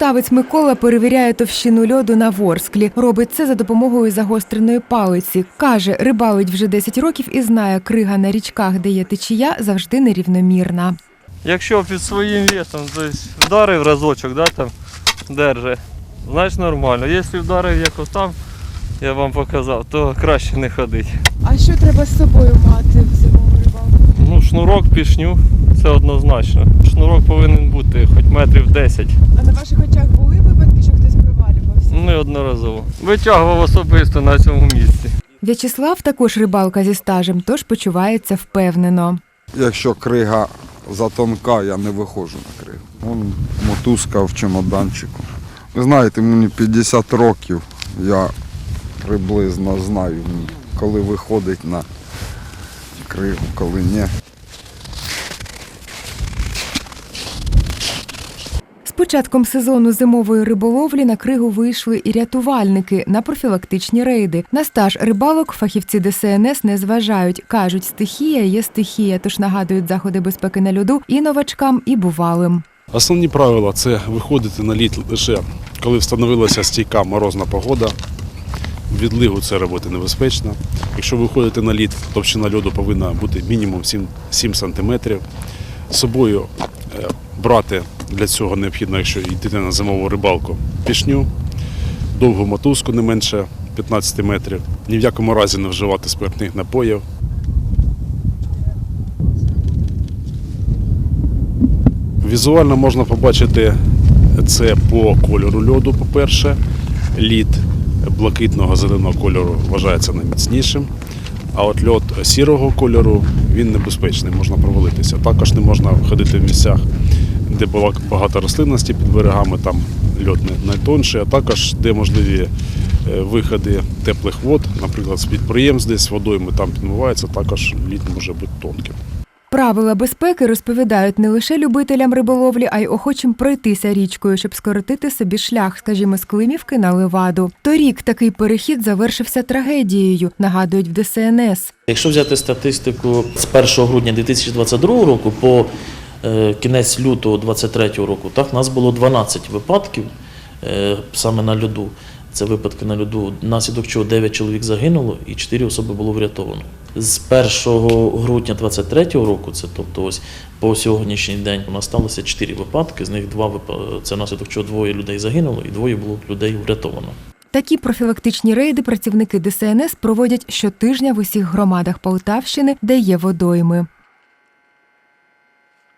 Полтавець Микола перевіряє товщину льоду на Ворсклі. Робить це за допомогою загостреної палиці. Каже, рибалить вже 10 років і знає, крига на річках, де є течія, завжди нерівномірна. Якщо під своїм весом тобто вдарив разочок, да, там, держи, значить нормально. Якщо вдарив як там, я вам показав, то краще не ходить. А що треба з собою мати в зимову рибалку? Ну, шнурок пішню, це однозначно. Шнурок повинен бути хоч метрів 10, А на ваших очах були випадки, що хтось провалювався? неодноразово. Витягував особисто на цьому місці. В'ячеслав також рибалка зі стажем, тож почувається впевнено. Якщо крига затонка, я не виходжу на кригу. Вон мотузка в чемоданчику. Ви знаєте, мені 50 років, я приблизно знаю, коли виходить на кригу, коли ні. Початком сезону зимової риболовлі на кригу вийшли і рятувальники на профілактичні рейди. На стаж рибалок фахівці ДСНС не зважають. кажуть, стихія є стихія, тож нагадують заходи безпеки на льоду і новачкам, і бувалим. Основні правила це виходити на лід лише коли встановилася стійка морозна погода. Відливу це робити небезпечно. Якщо ви виходите на лід, товщина льоду повинна бути мінімум 7, 7 см. З собою е, брати для цього необхідно, якщо йдете на зимову рибалку, пішню, довгу мотузку не менше 15 метрів. Ні в якому разі не вживати спиртних напоїв. Візуально можна побачити це по кольору льоду, по-перше. Лід блакитного зеленого кольору вважається найміцнішим. А от льод сірого кольору він небезпечний, можна провалитися. Також не можна ходити в місцях, де була багато рослинності під берегами, там льод не- найтонший, а також де можливі е, виходи теплих вод, наприклад, з підприємств десь водойми там підмивається, також лід може бути тонким. Правила безпеки розповідають не лише любителям риболовлі, а й охочим пройтися річкою, щоб скоротити собі шлях, скажімо, з Климівки на Леваду. Торік такий перехід завершився трагедією, нагадують в ДСНС. Якщо взяти статистику з 1 грудня 2022 року по кінець лютого 2023 року, так, нас було 12 випадків е, саме на льоду. Це випадки на льоду, внаслідок чого 9 чоловік загинуло і 4 особи було врятовано. З 1 грудня 2023 року, це тобто ось по сьогоднішній день, у нас сталося 4 випадки, з них два це внаслідок чого двоє людей загинуло і двоє було людей врятовано. Такі профілактичні рейди працівники ДСНС проводять щотижня в усіх громадах Полтавщини, де є водойми.